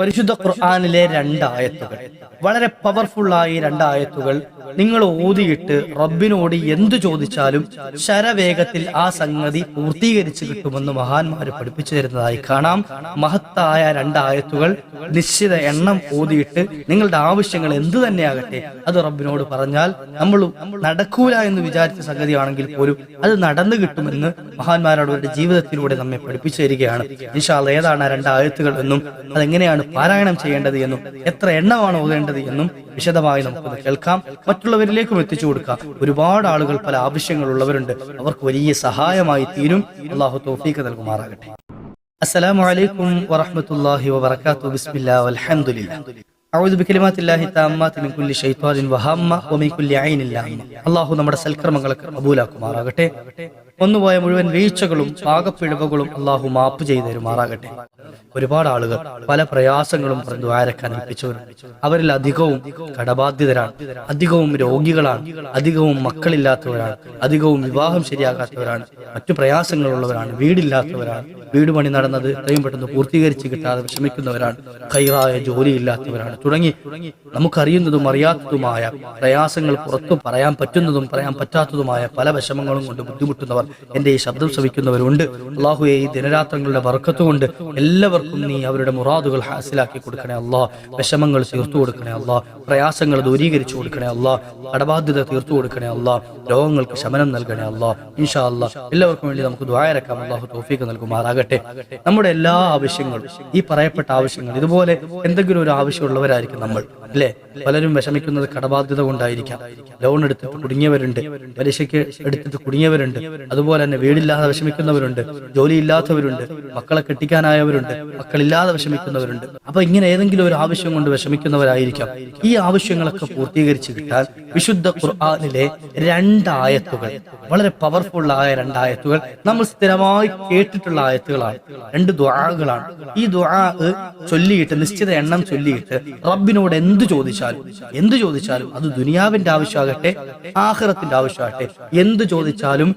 പരിശുദ്ധ ഖുർആാനിലെ രണ്ടായത്തുകൾ. വളരെ പവർഫുൾ ആയി രണ്ടായത്തുകൾ നിങ്ങൾ ഓതിയിട്ട് റബ്ബിനോട് എന്തു ചോദിച്ചാലും ശരവേഗത്തിൽ ആ സംഗതി പൂർത്തീകരിച്ചു കിട്ടുമെന്ന് മഹാന്മാര് പഠിപ്പിച്ചു തരുന്നതായി കാണാം. മഹത്തായ രണ്ടായത്തുകൾ നിശ്ചിത എണ്ണം ഓതിയിട്ട് നിങ്ങളുടെ ആവശ്യങ്ങൾ എന്തു തന്നെയാകട്ടെ അത് റബ്ബിനോട് പറഞ്ഞാൽ നമ്മൾ നടക്കൂല എന്ന് വിചാരിച്ച സംഗതിയാണെങ്കിൽ പോലും അത് നടന്നു കിട്ടുമെന്ന് മഹാന്മാരോട് അവരുടെ ജീവിതത്തിലൂടെ നമ്മെ പഠിപ്പിച്ചു തരികയാണ്. ഇൻഷാല്ല ഏതാണ് രണ്ടായത്തുകൾ എന്നും അതെങ്ങനെയാണ് പാരായണം ചെയ്യേണ്ടത് എന്നും എത്ര എണ്ണമാണ് ഓതേണ്ടത് എന്നും വിശദമായി നമുക്കത് കേൾക്കാം. മറ്റുള്ളവരിലേക്കും എത്തിച്ചു കൊടുക്കാം. ഒരുപാട് ആളുകൾ പല ആവശ്യങ്ങൾ ഉള്ളവരുണ്ട് അവർക്ക് വലിയ സഹായമായി തീരും. അള്ളാഹു തോഫീക്ക് നൽകുമാറാകട്ടെ. അസ്സലാമു അലൈക്കും വറഹ്മത്തുള്ളാഹി വബർക്കാത്തു ബിസ്മില്ലാ വൽഹംദുലില്ലാ അഊദു ബികലിമാത്തില്ലാഹി തആമ്മാതി മിൻ കുല്ലി ശൈത്വാനിൻ വഹമ്മ വമിൻ കുല്ലി ഐനിൻ ലാമ്മ. അല്ലാഹു നമ്മുടെ സൽക്കർമ്മങ്ങളൊക്കെ കബൂലാക്കുമാറാകട്ടെ. ഒന്നുപോയ മുഴുവൻ വീഴ്ചകളും പാകപ്പിഴവുകളും അള്ളാഹു മാപ്പ് ചെയ്തു തരുമാറാകട്ടെ. ഒരുപാട് ആളുകൾ പല പ്രയാസങ്ങളും പറഞ്ഞ് ആരക്കാൻ ഏൽപ്പിച്ചവരുണ്ട് അവരിൽ അധികവും കടബാധ്യതരാണ്. അധികവും രോഗികളാണ്. അധികവും മക്കളില്ലാത്തവരാണ്. അധികവും വിവാഹം ശരിയാകാത്തവരാണ്. മറ്റു പ്രയാസങ്ങളുള്ളവരാണ്. വീടില്ലാത്തവരാണ്. വീട് പണി നടന്നത് എത്രയും പെട്ടെന്ന് പൂർത്തീകരിച്ച് കിട്ടാതെ വിഷമിക്കുന്നവരാണ്. കൈറായ ജോലിയില്ലാത്തവരാണ്. തുടങ്ങി നമുക്കറിയുന്നതും അറിയാത്തതുമായ പ്രയാസങ്ങൾ പുറത്തു പറയാൻ പറ്റുന്നതും പറയാൻ പറ്റാത്തതുമായ പല വിഷമങ്ങളും കൊണ്ട് ബുദ്ധിമുട്ടുന്നവർ എന്റെ ഈ ശബ്ദം ശ്രവിക്കുന്നവരുണ്ട്. അള്ളാഹുയെ ഈ ദിനരാത്രങ്ങളുടെ വർക്കത്തുകൊണ്ട് എല്ലാവർക്കും നീ അവരുടെ മുറാദുകൾ ഹാസിലാക്കി കൊടുക്കണേ അല്ലാ വിഷമങ്ങൾ തീർത്തു കൊടുക്കണേ അല്ലാ പ്രയാസങ്ങൾ ദൂരീകരിച്ചു കൊടുക്കണേ അല്ലാ കടബാധ്യത തീർത്തു കൊടുക്കണേ അല്ലാ രോഗങ്ങൾക്ക് ശമനം നൽകണേ അല്ലാ ഇൻഷാ അല്ലാ എല്ലാവർക്കും വേണ്ടി നമുക്ക് ദ്വായരക്കാം അള്ളാഹു തോഫീക്ക് നൽകുമാറാകട്ടെ. നമ്മുടെ എല്ലാ ആവശ്യങ്ങളും ഈ പറയപ്പെട്ട ആവശ്യങ്ങൾ ഇതുപോലെ എന്തെങ്കിലും ഒരു ആവശ്യമുള്ളവരായിരിക്കും നമ്മൾ അല്ലേ? പലരും വിഷമിക്കുന്നത് കടബാധ്യത കൊണ്ടായിരിക്കാം. ലോൺ എടുത്തിട്ട് കുടുങ്ങിയവരുണ്ട്. പലിശയ്ക്ക് എടുത്തിട്ട് കുടുങ്ങിയവരുണ്ട്. അതുപോലെ തന്നെ വീടില്ലാതെ വിഷമിക്കുന്നവരുണ്ട് ജോലിയില്ലാത്തവരുണ്ട് മക്കളെ കെട്ടിക്കാനായവരുണ്ട് മക്കളില്ലാതെ വിഷമിക്കുന്നവരുണ്ട്. അപ്പൊ ഇങ്ങനെ ഏതെങ്കിലും ഒരു ആവശ്യം കൊണ്ട് വിഷമിക്കുന്നവരായിരിക്കാം. ഈ ആവശ്യങ്ങളൊക്കെ പൂർത്തീകരിച്ച് കിട്ടാൻ വിശുദ്ധ ഖുർആാനിലെ രണ്ടായത്തുകൾ വളരെ പവർഫുൾ ആയ രണ്ടായത്തുകൾ നമ്മൾ സ്ഥിരമായി കേട്ടിട്ടുള്ള ആയത്തുകളാണ്. രണ്ട് ദ്വാകളാണ് ഈ ദ്വാ ചൊല്ലിയിട്ട് നിശ്ചിത എണ്ണം ചൊല്ലിയിട്ട് റബ്ബിനോട് എന്ത് ചോദിച്ചാലും എന്ത് ചോദിച്ചാലും അത് ദുനിയാവിന്റെ ആവശ്യമാകട്ടെ ആഹ്റത്തിന്റെ ആവശ്യമാകട്ടെ എന്ത് ചോദിച്ചാലും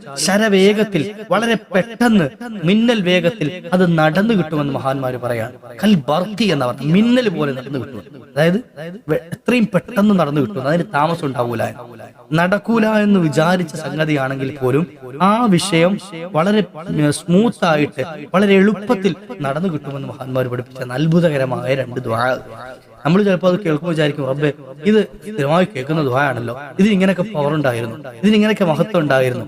ശരവേഗത്തിൽ വളരെ പെട്ടെന്ന് മിന്നൽ വേഗത്തിൽ അത് നടന്നു കിട്ടുമെന്ന് മഹാന്മാര് പറയാണ് കൽ ബർക്കി എന്ന പറഞ്ഞ മിന്നൽ പോലെ നടന്നു കിട്ടും. അതായത് എത്രയും പെട്ടെന്ന് നടന്നു കിട്ടും. അതിന് താമസം ഉണ്ടാവൂല. നടക്കൂല എന്ന് വിചാരിച്ച സംഗതിയാണെങ്കിൽ പോലും ആ വിഷയം വളരെ സ്മൂത്ത് ആയിട്ട് വളരെ എളുപ്പത്തിൽ നടന്നു കിട്ടുമെന്ന് മഹാന്മാർ പഠിപ്പിച്ച അത്ഭുതകരമായ രണ്ട് ദ്വാ നമ്മൾ ചിലപ്പോൾ അത് കേൾക്കുമ്പോൾ വിചാരിക്കും റബ്ബെ ഇത് സ്ഥിരമായി കേൾക്കുന്ന ദ്വായാണല്ലോ ഇതിന് ഇങ്ങനെയൊക്കെ പവർ ഉണ്ടായിരുന്നു. ഇതിന് ഇങ്ങനെയൊക്കെ മഹത്വം ഉണ്ടായിരുന്നു.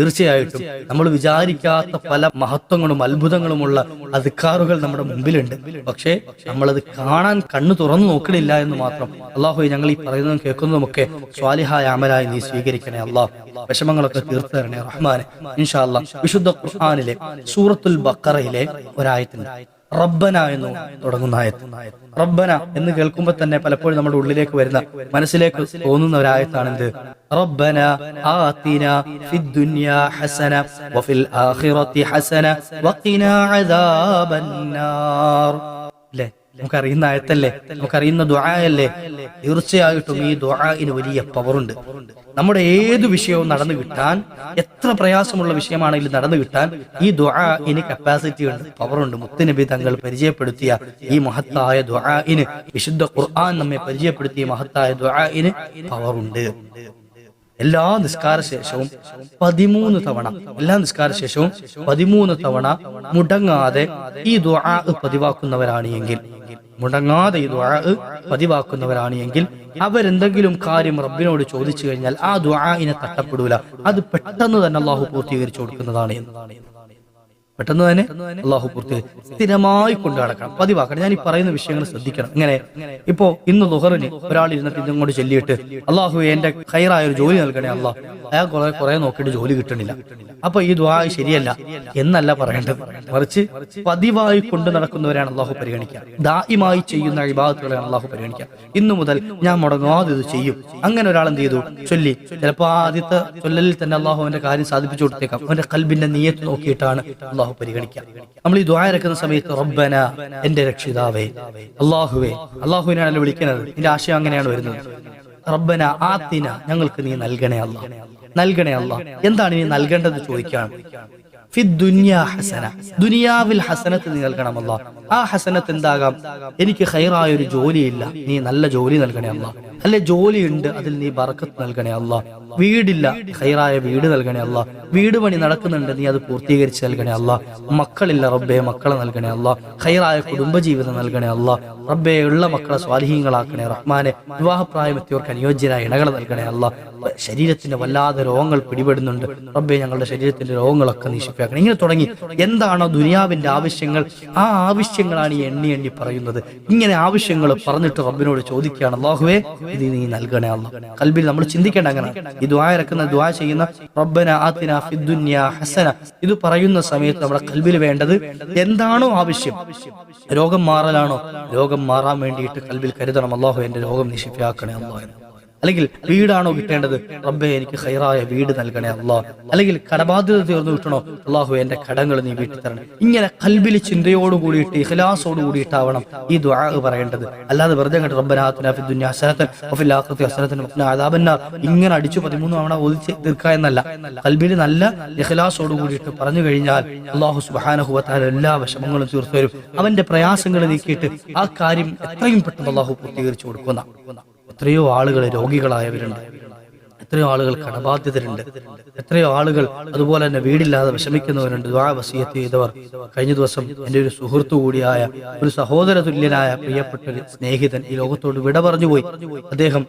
തീർച്ചയായിട്ടും നമ്മൾ വിചാരിക്കാത്ത പല മഹത്വങ്ങളും അത്ഭുതങ്ങളുമുള്ള അധികാറുകൾ നമ്മുടെ മുമ്പിലുണ്ട്. പക്ഷേ നമ്മളത് കാണാൻ കണ്ണു തുറന്നു നോക്കണില്ല എന്ന് മാത്രം അള്ളാഹു ഞങ്ങൾ ഈ പറയുന്നതും കേൾക്കുന്നതുമൊക്കെ സ്വാലിഹായ അമലായി നീ സ്വീകരിക്കണേ അള്ളാഹു. വിഷമങ്ങളൊക്കെ തീർത്തു തരണേ റഹ്മാനെ. ഇൻഷാ വിശുദ്ധ ഖുർആനിലെ സൂറത്തുൽ ബക്കറയിലെ ഒരായത്തിന് റബ്ബന എന്ന് തുടങ്ങുന്ന റബ്ബന എന്ന് കേൾക്കുമ്പോൾ തന്നെ പലപ്പോഴും നമ്മുടെ ഉള്ളിലേക്ക് വരുന്ന മനസ്സിലേക്ക് തോന്നുന്ന ഒരായത്താണ് എന്ത് റബ്ബന ആതിന ഫിദ് ദുനിയ ഹസന വഫിൽ ആഖിറതി ഹസന വഖിനാ അദാബന്നാർ നമുക്കറിയുന്ന ആയത്തല്ലേ? നമുക്കറിയുന്ന ദുആയല്ലേ? തീർച്ചയായിട്ടും ഈ ദുആഇന് വലിയ പവറുണ്ട്. നമ്മുടെ ഏത് വിഷയവും നടന്നു കിട്ടാൻ എത്ര പ്രയാസമുള്ള വിഷയമാണെങ്കിലും നടന്നു കിട്ടാൻ ഈ ദുആഇന് കപ്പാസിറ്റി ഉണ്ട് പവറുണ്ട്. മുത്തുനബി തങ്ങൾ പരിചയപ്പെടുത്തിയ ഈ മഹത്തായ ദുആഇന് വിശുദ്ധ ഖുർആൻ നമ്മെ പരിചയപ്പെടുത്തിയ മഹത്തായ ദുആഇന് പവറുണ്ട്. എല്ലാ നിസ്കാര ശേഷവും പതിമൂന്ന് തവണ എല്ലാ നിസ്കാര ശേഷവും പതിമൂന്ന് തവണ മുടങ്ങാതെ ഈ ദുആ പതിവാക്കുന്നവരാണ് എങ്കിൽ മുടങ്ങാതെ ഈ ദുആ പതിവാക്കുന്നവരാണ് എങ്കിൽ അവരെന്തെങ്കിലും കാര്യം റബ്ബിനോട് ചോദിച്ചു കഴിഞ്ഞാൽ ആ ദുആഇനെ തട്ടപ്പെടൂല. അത് പെട്ടെന്ന് തന്നെ അള്ളാഹു പൂർത്തീകരിച്ചു കൊടുക്കുന്നതാണ്. എന്നതാണ് പെട്ടെന്ന് തന്നെ അള്ളാഹു പൂർത്തി സ്ഥിരമായി കൊണ്ടു നടക്കണം. പതിവാക്കണം. ഞാൻ ഈ പറയുന്ന വിഷയങ്ങൾ ശ്രദ്ധിക്കണം. ഇങ്ങനെ ഇപ്പോ ഇന്ന് ലുഹറിന് ഒരാൾ ഇരുന്നിട്ട് ഇതും കൊണ്ട് ചൊല്ലിയിട്ട് അള്ളാഹു എന്റെ ഹൈറായ ഒരു ജോലി നൽകണേ അള്ളാഹ് അയാൾ കുറെ കുറെ നോക്കിയിട്ട് ജോലി കിട്ടണില്ല അപ്പൊ ഈ ദ്വാ ശരിയല്ല എന്നല്ല പറയേണ്ടത്. മറിച്ച് പതിവായി കൊണ്ടു നടക്കുന്നവരാണ് അള്ളാഹു പരിഗണിക്കുക. ദായിമായി ചെയ്യുന്ന വിഭാഗത്തുകളെയാണ് അള്ളാഹു പരിഗണിക്കുക. ഇന്നു മുതൽ ഞാൻ മുടങ്ങാതെ ഇത് ചെയ്യും. അങ്ങനെ ഒരാൾ എന്ത് ചെയ്തു? ചൊല്ലി. ചിലപ്പോ ആദ്യത്തെ ചൊല്ലലിൽ തന്നെ അള്ളാഹു അവന്റെ കാര്യം സാധിപ്പിച്ചു കൊടുത്തേക്കാം. അവന്റെ കൽബിന്റെ നീയത്ത് നോക്കിയിട്ടാണ് അള്ളാഹു പരിഗണിക്കുക നമ്മൾ ഈ ദ്വാ ഇറക്കുന്ന സമയത്ത് റബ്ബന എന്റെ രക്ഷിതാവേ അള്ളാഹുവേ അള്ളാഹുവിനാണല്ലോ വിളിക്കുന്നത് എന്റെ ആശയം അങ്ങനെയാണ് വരുന്നത്. റബ്ബന ആത്തിന ഞങ്ങൾക്ക് നീ നൽകണേ അല്ല നൽകണേ അല്ല എന്താണ് നീ നൽകേണ്ടത് ചോദിക്കാൻ? ഫി ദുനിയാ ഹസന ദുനിയാവിൽ ഹസനത്ത് നീ നൽകണം അല്ല ആ ഹസനത്ത് എന്താകാം എനിക്ക് ഹൈറായ ഒരു ജോലിയില്ല. നീ നല്ല ജോലി നൽകണേ അല്ല. അല്ലെ ജോലിയുണ്ട് അതിൽ നീ ബറക്കത്ത് നൽകണേ അല്ല. വീടില്ല ഹൈറായ വീട് നൽകണേ അല്ല. വീട് പണി നടക്കുന്നുണ്ട് നീ അത് പൂർത്തീകരിച്ച് നൽകണേ അല്ല. മക്കളില്ല റബ്ബെ മക്കളെ നൽകണേ അല്ല. ഹൈറായ കുടുംബജീവിതം നൽകണേ അല്ല. റബ്ബെ ഉള്ള മക്കളെ സ്വാധീനങ്ങളാക്കണേ റഹ്മാനെ. വിവാഹപ്രായമെത്തിയവർക്ക് അനുയോജ്യരായ ഇണകളെ നൽകണേ അല്ല. ശരീരത്തിന്റെ വല്ലാതെ രോഗങ്ങൾ പിടിപെടുന്നുണ്ട്. റബ്ബെ ഞങ്ങളുടെ ശരീരത്തിന്റെ രോഗങ്ങളൊക്കെ നീശിപ്പിക്കണം ഇങ്ങനെ തുടങ്ങി. എന്താണോ ദുനിയാവിന്റെ ആവശ്യങ്ങൾ? ആ ആവശ്യങ്ങളാണ് ഈ എണ്ണി എണ്ണി പറയുന്നത്. ഇങ്ങനെ ആവശ്യങ്ങൾ പറഞ്ഞിട്ട് റബ്ബിനോട് ചോദിക്കുകയാണ് അള്ളാഹുവേ ഇത് നീ നൽകണേ അല്ല കൽബിൽ നമ്മൾ ചിന്തിക്കേണ്ട അങ്ങനെ ഈ ദ്വാ ഇറക്കുന്ന ദ്വാ ചെയ്യുന്ന റബ്ബന ആത്തിന ഫിദ്ദുന്യ ഹസന. ഇത് പറയുന്ന സമയത്ത് നമ്മുടെ കൽബിൽ വേണ്ടത് എന്താണോ ആവശ്യം. രോഗം മാറലാണോ? രോഗം മാറാൻ വേണ്ടിയിട്ട് കൽബിൽ കരുതണം. അള്ളാഹു എന്റെ രോഗം നിശിപ്പിയാക്കണേ അള്ളാഹു. അല്ലെങ്കിൽ വീടാണോ കിട്ടേണ്ടത്? റബ്ബെ എനിക്ക് ഹൈറായ വീട് നൽകണേ അള്ളാഹ് അല്ലെങ്കിൽ കടബാധ്യത തീർന്നു കിട്ടണോ? അള്ളാഹു എന്റെ കടങ്ങൾ നീ വീട്ടിൽ തരണം ഇങ്ങനെ കൽബിൽ ചിന്തയോട് കൂടിയിട്ട് ഇഖ്ലാസോട് കൂടിയിട്ടാവണം ഈ ദുആ പറയേണ്ടത്. അല്ലാതെ വെറുതെ കണ്ട് വഫിൽ ആഖിറത്തി ഇങ്ങനെ അടിച്ചു പതിമൂന്ന് തവണ ഒതിച്ച് തീർക്കുക എന്നല്ല. കൽബിൽ നല്ല ഇഖ്ലാസോട് കൂടിയിട്ട് പറഞ്ഞു കഴിഞ്ഞാൽ അള്ളാഹു സുബ്ഹാനഹു വതആല എല്ലാ വിഷമങ്ങളും തീർത്തു അവന്റെ പ്രയാസങ്ങൾ നീക്കിയിട്ട് ആ കാര്യം എത്രയും പെട്ടെന്ന് അള്ളാഹു പൂർത്തീകരിച്ചു കൊടുക്കുന്ന എത്രയോ ആളുകൾ രോഗികളായവരുണ്ട് എത്രയോ ആളുകൾ കടബാധ്യതരുണ്ട്. എത്രയോ ആളുകൾ അതുപോലെ തന്നെ വീടില്ലാതെ വിഷമിക്കുന്നവരുണ്ട്. വസീയത്ത് ചെയ്തവർ. കഴിഞ്ഞ ദിവസം എന്റെ ഒരു സുഹൃത്തു കൂടിയായ ഒരു സഹോദര തുല്യനായ പ്രിയപ്പെട്ട ഒരു സ്നേഹിതൻ ഈ ലോകത്തോട് വിട പറഞ്ഞു പോയി. അദ്ദേഹം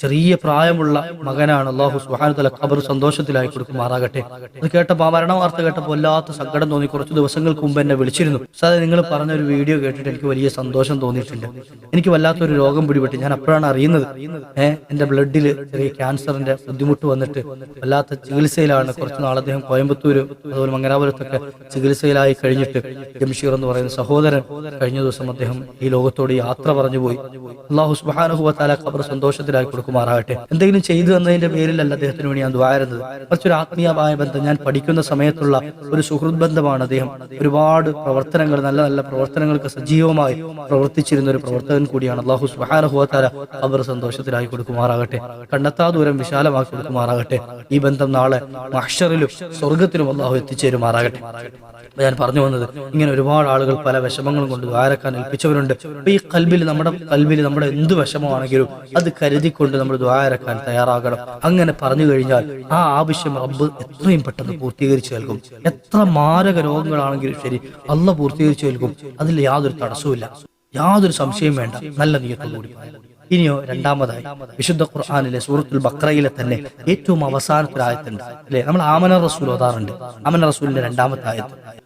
ചെറിയ പ്രായമുള്ള മകനാണ്. അള്ളാഹു സുഹാനുതല ഖബർ സന്തോഷത്തിലായി കൊടുക്കുമാറാകട്ടെ. അത് കേട്ടപ്പോൾ ആ മരണ വാർത്ത കേട്ടപ്പോൾ വല്ലാത്ത സങ്കടം തോന്നി. കുറച്ച് ദിവസങ്ങൾക്ക് മുമ്പ് എന്നെ വിളിച്ചിരുന്നു. സാറേ നിങ്ങൾ പറഞ്ഞ ഒരു വീഡിയോ കേട്ടിട്ട് എനിക്ക് വലിയ സന്തോഷം തോന്നിയിട്ടുണ്ട്. എനിക്ക് വല്ലാത്തൊരു രോഗം പിടിപെട്ട്. ഞാൻ അപ്പോഴാണ് അറിയുന്നത്. ഏഹ് എന്റെ ബ്ലഡിൽ ചെറിയ ക്യാൻസറിന്റെ ബുദ്ധിമുട്ട് വന്നിട്ട് വല്ലാത്ത ചികിത്സയിലാണ് കുറച്ചുനാൾ അദ്ദേഹം കോയമ്പത്തൂര് അതുപോലെ മംഗലാപുരത്തൊക്കെ ചികിത്സയിലായി കഴിഞ്ഞിട്ട് ജംഷീർ എന്ന് പറയുന്ന സഹോദരൻ കഴിഞ്ഞ ദിവസം അദ്ദേഹം ഈ ലോകത്തോട് യാത്ര പറഞ്ഞു പോയി. അള്ളാഹു സുബാനുഹുബത്താല ഖബർ സന്തോഷത്തിലായി കൊടുക്കുമാറാകട്ടെ. എന്തെങ്കിലും ചെയ്തു എന്നതിന്റെ പേരിലല്ല അദ്ദേഹത്തിന് വേണ്ടി ഞാൻ ദ്വാരുന്നത് കുറച്ചൊരു ആത്മീയമായ ബന്ധം ഞാൻ പഠിക്കുന്ന സമയത്തുള്ള ഒരു സുഹൃത് ബന്ധമാണ് അദ്ദേഹം. ഒരുപാട് പ്രവർത്തനങ്ങൾ നല്ല നല്ല പ്രവർത്തനങ്ങൾക്ക് സജീവമായി പ്രവർത്തിച്ചിരുന്ന ഒരു പ്രവർത്തകൻ കൂടിയാണ്. അള്ളാഹു സുബാനുഹുബത്താല ഖബർ സന്തോഷത്തിലായി കൊടുക്കുമാറാകട്ടെ. കണ്ടെത്താ ദൂരം വിശാലമാക്കി കൊടുക്കുമാറാകട്ടെ ഈ ബന്ധം നാളെ മഹ്ഷറിലും സ്വർഗത്തിലും അള്ളാഹു എത്തിച്ചേരുമാറാകട്ടെ. ഞാൻ പറഞ്ഞു വന്നത് ഇങ്ങനെ ഒരുപാട് ആളുകൾ പല വിഷമങ്ങളും കൊണ്ട് ദ്വാരക്കാൻ ഏൽപ്പിച്ചവരുണ്ട്. അപ്പൊ ഈ കൽബിൽ നമ്മുടെ കൽബിൽ നമ്മുടെ എന്ത് വിഷമമാണെങ്കിലും അത് കരുതിക്കൊണ്ട് നമ്മൾ ദ്വാരക്കാൻ തയ്യാറാകണം. അങ്ങനെ പറഞ്ഞു കഴിഞ്ഞാൽ ആ ആവശ്യം റബ്ബ് എത്രയും പെട്ടെന്ന് പൂർത്തീകരിച്ചു നൽകും. എത്ര മാരക രോഗങ്ങളാണെങ്കിലും ശരി അല്ല പൂർത്തീകരിച്ചു നൽകും. അതിൽ യാതൊരു തടസ്സവും യാതൊരു സംശയം വേണ്ട. നല്ല നീയത്തോടുകൂടി. ഇനിയോ രണ്ടാമതായി വിശുദ്ധ ഖുർആാനിലെ സൂറത്തുൽ ബക്രയിലെ തന്നെ ഏറ്റവും അവസാനത്തെ അല്ലെ? നമ്മൾ ആമന റസൂൽ ഓതാറുണ്ട്. ആമന റസൂലിന്റെ രണ്ടാമത്തെ ആയത്ത്.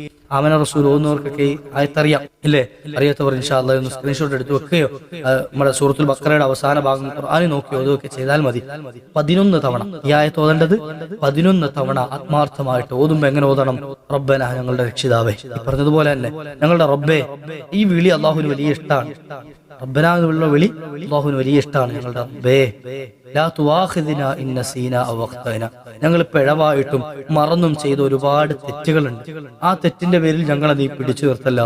ആമന റസൂൽ ഓന്നവർക്കൊക്കെ ആയത്തറിയാം ഇല്ലേ അറിയാത്തവർ ഇൻഷാല്ല ഒന്ന് സ്ക്രീൻഷോട്ട് എടുത്ത് വെക്കുകയോ നമ്മുടെ സൂറത്തുൽ ബക്കറയുടെ അവസാന ഭാഗം ഖുർആാനി നോക്കിയോ അതൊക്കെ ചെയ്താൽ മതി. പതിനൊന്ന് തവണ ഈ ആയത്ത് ഓതേണ്ടത് പതിനൊന്ന് തവണ ആത്മാർത്ഥമായിട്ട് ഓതുമ്പോ എങ്ങനെ ഓതണം? റബ്ബന ഞങ്ങളുടെ രക്ഷിതാവേ. പറഞ്ഞതുപോലെ തന്നെ ഞങ്ങളുടെ റബ്ബേ ഈ വിളി അള്ളാഹുവിന് വലിയ ഇഷ്ടമാണ് റബ്ബന എന്നുള്ള വിളി അള്ളാഹുവിന് വലിയ ഇഷ്ടമാണ് ഞങ്ങളുടെ റബ്ബേ. ഞങ്ങൾ പിഴവായിട്ടും മറന്നും ചെയ്ത ഒരുപാട് തെറ്റുകളുണ്ട്. ആ തെറ്റിന്റെ പേരിൽ ഞങ്ങളെ നീ പിടിച്ചു നിർത്തല്ല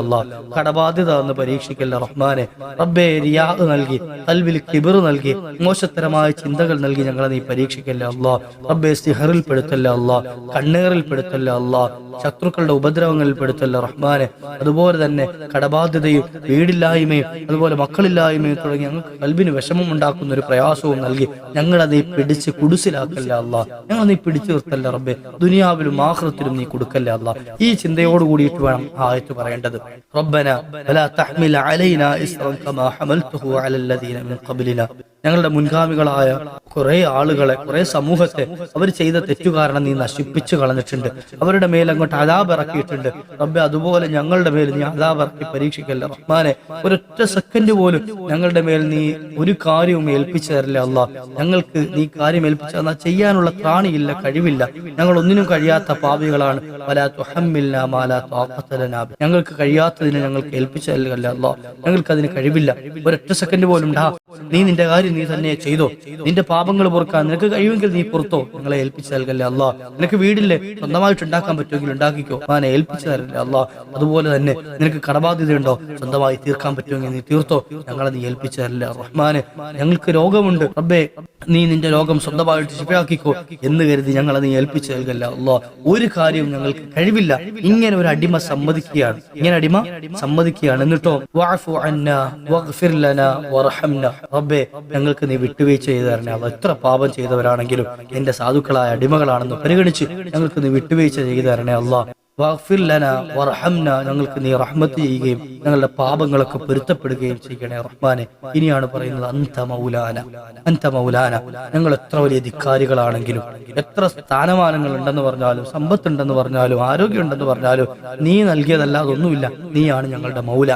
കടബാധ്യത എന്ന് പരീക്ഷിക്കല്ല റഹ്മാനെ. റബ്ബേ റിയാദ് നൽകി കൽവിൽ കിബിർ നൽകി മോശത്തരമായ ചിന്തകൾ നൽകി ഞങ്ങളെ നീ പരീക്ഷിക്കല്ല അല്ല റബ്ബെ സിഹറിൽ പെടുത്തല്ല അല്ല കണ്ണേറിൽ പെടുത്തല്ല അല്ല ശത്രുക്കളുടെ ഉപദ്രവങ്ങളിൽ പെടുത്തല്ല റഹ്മാനെ. അതുപോലെ തന്നെ കടബാധ്യതയും വീടില്ലായ്മയും അതുപോലെ മക്കളില്ലായ്മയും തുടങ്ങി ഞങ്ങൾക്ക് കൽബിന് വിഷമം ഉണ്ടാക്കുന്ന ഒരു പ്രയാസവും നൽകി ഞങ്ങളെ നീ പിടിച്ച് കുടിസിലാക്കല്ല അല്ല ഞങ്ങൾ നീ പിടിച്ചു നിർത്തല്ല റബ്ബെ? ദുനിയാവിലും ആഹ്റത്തിലും നീ കൊടുക്കല്ല അല്ല ഈ ചിന്തയോട് കൂടിയിട്ട് വേണം ആയത്ത് പറയേണ്ടത്. റബ്ബന വലാ തഹ്മിൽ അലൈനാ ഇസ്റൻ കമാ ഹമൽതുഹു അലല്ലദീന മിൻ ഖബ്ലിന ഞങ്ങളുടെ മുൻഗാമികളായ കുറെ ആളുകളെ കുറെ സമൂഹത്തെ അവർ ചെയ്ത തെറ്റു കാരണം നീ നശിപ്പിച്ചു കളഞ്ഞിട്ടുണ്ട്. അവരുടെ മേൽ അങ്ങോട്ട് അതാബ് ഇറക്കിയിട്ടുണ്ട്. റബ്ബെ അതുപോലെ ഞങ്ങളുടെ മേൽ നീ അതാബ് ഇറക്കി പരീക്ഷിക്കല്ല റഹ്മാനെ? ഒരൊറ്റ സെക്കൻഡ് പോലും ഞങ്ങളുടെ മേൽ നീ ഒരു കാര്യവും ഏൽപ്പിച്ചു തരില്ല അല്ല ഞങ്ങൾക്ക് നീ കാര്യം ഏൽപ്പിച്ചു തന്നാൽ ചെയ്യാനുള്ള ത്രാണിയില്ല കഴിവില്ല. ഞങ്ങൾ ഒന്നിനും കഴിയാത്ത പാപികളാണ്. ഞങ്ങൾക്ക് കഴിയാത്തതിനെ ഞങ്ങൾക്ക് ഏൽപ്പിച്ചു അല്ല ഞങ്ങൾക്ക് അതിന് കഴിവില്ല. ഒരൊറ്റ സെക്കൻഡ് പോലും നീ നിന്റെ കാര്യം നീ തന്നെ ചെയ്തോ. നിന്റെ പാപങ്ങൾ പൊറുക്കാൻ നിനക്ക് കഴിയുമെങ്കിൽ നീ പുറത്തോ. നിങ്ങളെ ഏൽപ്പിച്ചു നൽകല്ലേ അല്ല നിനക്ക് വീടില്ലേ? സ്വന്തമായിട്ട് ഉണ്ടാക്കാൻ പറ്റുമെങ്കിൽ ഉണ്ടാക്കിക്കോ. അവനെ ഏൽപ്പിച്ചു തരല്ലേ അല്ല അതുപോലെ തന്നെ നിനക്ക് കടബാധ്യത ഉണ്ടോ സ്വന്തമായി തീർക്കാൻ പറ്റുമെങ്കിൽ നീ തീർത്തോ. ഞങ്ങളെ നീ ഏൽപ്പിച്ചു തരല്ലേ റഹ്മാനെ ഞങ്ങൾക്ക് രോഗമുണ്ട്. റബ്ബേ നീ നിന്റെ രോഗം സ്വന്തമായിട്ട് ശിപയാക്കിക്കോ എന്ന് കരുതി ഞങ്ങളെ നീ ഏൽപ്പിച്ചു നൽകല്ല അല്ലോ ഒരു കാര്യവും ഞങ്ങൾക്ക് കഴിവില്ല. ഇങ്ങനെ ഒരു അടിമ സമ്മതിക്കുകയാണ്. ഇങ്ങനെ അടിമ സമ്മതിക്കുകയാണ്. എന്നിട്ടോ റബ്ബേ ഞങ്ങൾക്ക് നീ വിട്ടുവീഴ്ച ചെയ്തു തരണേ. അവ എത്ര പാപം ചെയ്തവരാണെങ്കിലും നിന്റെ സാധുക്കളായ അടിമകളാണെന്ന് പരിഗണിച്ച് ഞങ്ങൾക്ക് നീ വിട്ടുവീഴ്ച ചെയ്തു തരണേ അല്ലാ വർഹംനാ ഞങ്ങൾക്ക് നീ റഹ്മത്ത് ചെയ്യുകയും ഞങ്ങളുടെ പാപങ്ങളൊക്കെ പൊരുത്തപ്പെടുകയും ചെയ്യണേ റഹ്മാനെ. ഇനിയാണ് പറയുന്നത് അന്ത മൗലാന. അന്ത മൗലാന. ഞങ്ങൾ എത്ര വലിയ ധിക്കാരികളാണെങ്കിലും എത്ര സ്ഥാനമാനങ്ങൾ ഉണ്ടെന്ന് പറഞ്ഞാലും സമ്പത്തുണ്ടെന്ന് പറഞ്ഞാലും ആരോഗ്യം ഉണ്ടെന്ന് പറഞ്ഞാലും നീ നൽകിയതല്ലാതെ ഒന്നുമില്ല നീയാണ് ഞങ്ങളുടെ മൗല.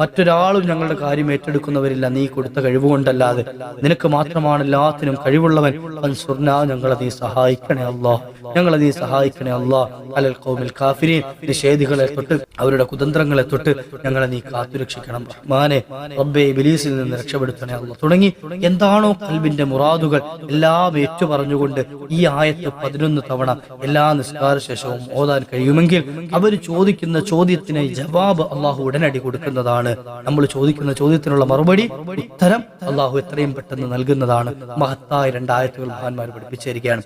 മറ്റൊരാളും ഞങ്ങളുടെ കാര്യം ഏറ്റെടുക്കുന്നവരില്ല. നീ കൊടുത്ത കഴിവുകൊണ്ടല്ലാതെ നിനക്ക് മാത്രമാണ് എല്ലാത്തിനും കഴിവുള്ളവൻ. അൻസുർന. ഞങ്ങളെ നീ സഹായിക്കണേ അല്ലാ ഞങ്ങളെ നീ സഹായിക്കണേ അല്ലാ അലൽ കൗമിൽ കാഫിരീൻ നിഷേധികളെ തൊട്ട് അവരുടെ കുതന്ത്രങ്ങളെ തൊട്ട് ഞങ്ങളെ നീ കാത്തുരക്ഷിക്കണം. റഹ്മാനെ റബ്ബെ ബിലീസിൽ നിന്ന് രക്ഷപ്പെടുത്തണേ അല്ല തുടങ്ങി എന്താണോ കൽബിന്റെ മുറാദുകൾ എല്ലാം ഏറ്റു പറഞ്ഞുകൊണ്ട് ഈ ആയത്ത് പതിനൊന്ന് തവണ എല്ലാ നിസ്കാര ശേഷവും ഓതാൻ കഴിയുമെങ്കിൽ അവർ ചോദിക്കുന്ന ചോദ്യത്തിന് ജവാബ് അള്ളാഹു ഉടനടി കൊടുക്കുന്നതാണ്. നമ്മൾ ചോദിക്കുന്ന ചോദ്യത്തിനുള്ള മറുപടി ഉത്തരം അള്ളാഹു എത്രയും പെട്ടെന്ന് നൽകുന്നതാണ്. മഹത്തായ രണ്ടായത്തുകൾ മഹാന്മാർ പഠിപ്പിച്ചിരിക്കുകയാണ്.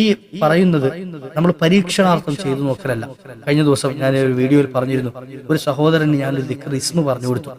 ഈ പറയുന്നത് നമ്മൾ പരീക്ഷണാർത്ഥം ചെയ്തു നോക്കലല്ല. കഴിഞ്ഞ ദിവസം ഞാൻ ഒരു വീഡിയോയിൽ പറഞ്ഞിരുന്നു. ഒരു സഹോദരന് ഞാൻ ഒരു ദിക്ർ ഇസ്മു പറഞ്ഞു കൊടുത്തു.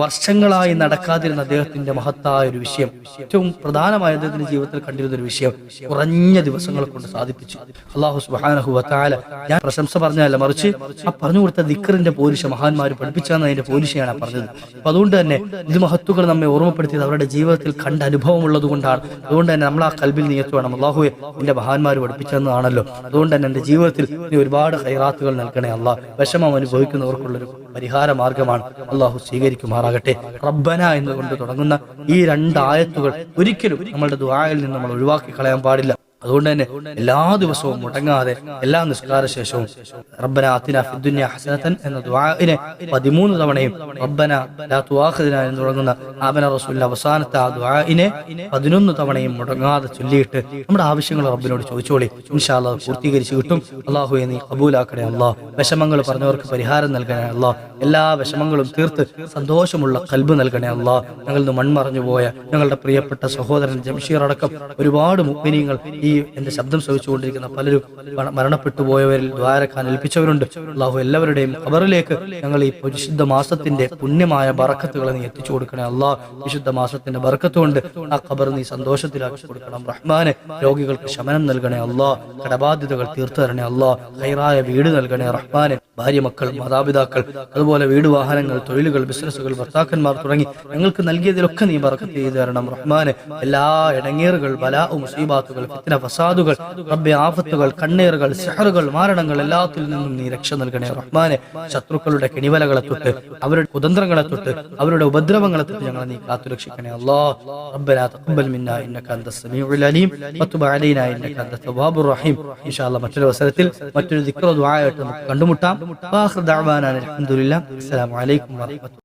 വർഷങ്ങളായി നടക്കാതിരുന്ന അദ്ദേഹത്തിന്റെ മഹത്തായ ഒരു വിഷയം ഏറ്റവും പ്രധാനമായ അദ്ദേഹത്തിന്റെ ജീവിതത്തിൽ കണ്ടിരുന്ന ഒരു വിഷയം കുറഞ്ഞ ദിവസങ്ങൾ കൊണ്ട് സാധിപ്പിച്ചു. അള്ളാഹു സുബ്ഹാനഹു വതആല ഞാൻ പ്രശംസ പറഞ്ഞല്ല മറിച്ച് ആ പറഞ്ഞു കൊടുത്ത ദിക്റിന്റെ പോലീഷ മഹാന്മാർ പഠിപ്പിച്ചാന്ന് അതിന്റെ പോലീഷയാണ് പറഞ്ഞത്. അപ്പൊ അതുകൊണ്ട് തന്നെ ഇത് മഹത്തുക്കൾ നമ്മെ ഓർമ്മപ്പെടുത്തിയത് അവരുടെ ജീവിതത്തിൽ കണ്ട അനുഭവമുള്ളത് കൊണ്ടാണ്. അതുകൊണ്ട് തന്നെ നമ്മൾ ആ കൽബിൽ നീയത്ത് വേണം അള്ളാഹുവെ എന്റെ മഹാന്മാർ പഠിപ്പിച്ചതെന്നാണല്ലോ. അതുകൊണ്ട് തന്നെ എന്റെ ജീവിതത്തിൽ ഒരുപാട് ഒരുപാട് ഹൈറാത്തുകൾ നൽകണേ അല്ല വിഷമം അനുഭവിക്കുന്നവർക്കുള്ളൊരു പരിഹാര മാർഗമാണ് അള്ളാഹു സ്വീകരിക്കുമാറാകട്ടെ. റബ്ബന എന്നുകൊണ്ട് തുടങ്ങുന്ന ഈ രണ്ട് ആയത്തുകൾ ഒരിക്കലും നമ്മളുടെ ദുആയിൽ നിന്ന് നമ്മൾ ഒഴിവാക്കി കളയാൻ പാടില്ല. അതുകൊണ്ട് തന്നെ എല്ലാ ദിവസവും മുടങ്ങാതെ എല്ലാ നിസ്കാര ശേഷവും റബ്ബന ഫിദ്ദുന്യ ഹസനത്തൻ എന്ന ദുആഇനെ പതിമൂന്ന് തവണയും റബ്ബന ലാ എന്ന് തുടങ്ങുന്ന ആബന റസൂലിന്റെ അവസാനത്തെ ആ ദുആഇനെ പതിനൊന്ന് തവണയും മുടങ്ങാതെ ചൊല്ലിയിട്ട് നമ്മുടെ ആവശ്യങ്ങൾ റബ്ബിനോട് ചോദിച്ചോളി. ഇൻഷാ പൂർത്തീകരിച്ച് കിട്ടും. അള്ളാഹുവെ നീ കബൂലാക്കണേ അല്ലാഹ് വിഷമങ്ങൾ പറഞ്ഞവർക്ക് പരിഹാരം നൽകണേ അല്ലാഹ് എല്ലാ വിഷമങ്ങളും തീർത്ത് സന്തോഷമുള്ള കൽബ് നൽകണേ അല്ലാഹ് ഞങ്ങൾ മൺമറഞ്ഞു പോയ ഞങ്ങളുടെ പ്രിയപ്പെട്ട സഹോദരൻ ജംഷീർ അടക്കം ഒരുപാട് മുഗ്മിനീങ്ങൾ ഈ എന്റെ ശബ്ദം ശ്രവിച്ചുകൊണ്ടിരിക്കുന്ന പലരും മര- മരണപ്പെട്ടു പോയവരിൽ ദ്വാരക്കാൻ ഏൽപ്പിച്ചവരുണ്ട്. അള്ളാഹു എല്ലാവരുടെയും ഖബറിലേക്ക് ഞങ്ങൾ ഈ പരിശുദ്ധ മാസത്തിന്റെ പുണ്യമായ ബറക്കത്തുകളെ നീ എത്തിച്ചു കൊടുക്കണേ. അള്ളാഹ് വിശുദ്ധ മാസത്തിന്റെ ബറക്കത്ത് കൊണ്ട് ആ ഖബർ നീ സന്തോഷത്തിലാക്കി കൊടുക്കണം. റഹ്മാനെ രോഗികൾക്ക് ശമനം നൽകണേ. അള്ളാഹ് കടബാധ്യതകൾ തീർത്തു തരണേ. അള്ളാഹ് ഹൈറായ വീട് നൽകണേ. റഹ്മാനെ ഭാര്യ മക്കൾ മാതാപിതാക്കൾ അതുപോലെ വീട് വാഹനങ്ങൾ തൊഴിലുകൾ ബിസിനസ്സുകൾ ഭർത്താക്കന്മാർ തുടങ്ങി ഞങ്ങൾക്ക് നൽകിയതിലൊക്കെ നീ ബറക്കത്ത് ചെയ്തു തരണം. റഹ്മാനെ എല്ലാ ഇടങ്ങേറുകൾ ബലാ മുസീബാത്തുകൾ ഫിത്ന ഫസാദുകൾ റബ്ബെ ആഫത്തുകൾ കണ്ണീറുകൾ സിഹറുകൾ മാരണങ്ങൾ എല്ലാത്തിൽ നിന്നും നീ രക്ഷ നൽകണേ റഹ്മാനെ ശത്രുക്കളുടെ കെണിവലകളെ തൊട്ട് അവരുടെ കുതന്ത്രങ്ങളെ തൊട്ട് അവരുടെ ഉപദ്രവങ്ങളെ തൊട്ട് ഞങ്ങളെ നീ കാത്തുരക്ഷിക്കണേ അല്ലാ ربنا تقبل منا انك انت السميع العليم وتب علينا انك انت التواب الرحيم ان شاء الله മറ്റൊരു അവസരത്തിൽ മറ്റൊരു ദിക്റ ദുആയായിട്ട് നമുക്ക് കണ്ടുമുട്ടാം വാഖിർ ദഅവാന അൽഹംദുലില്ലാ അസ്സലാമു അലൈക്കും വറഹ്മത്തുള്ളാഹി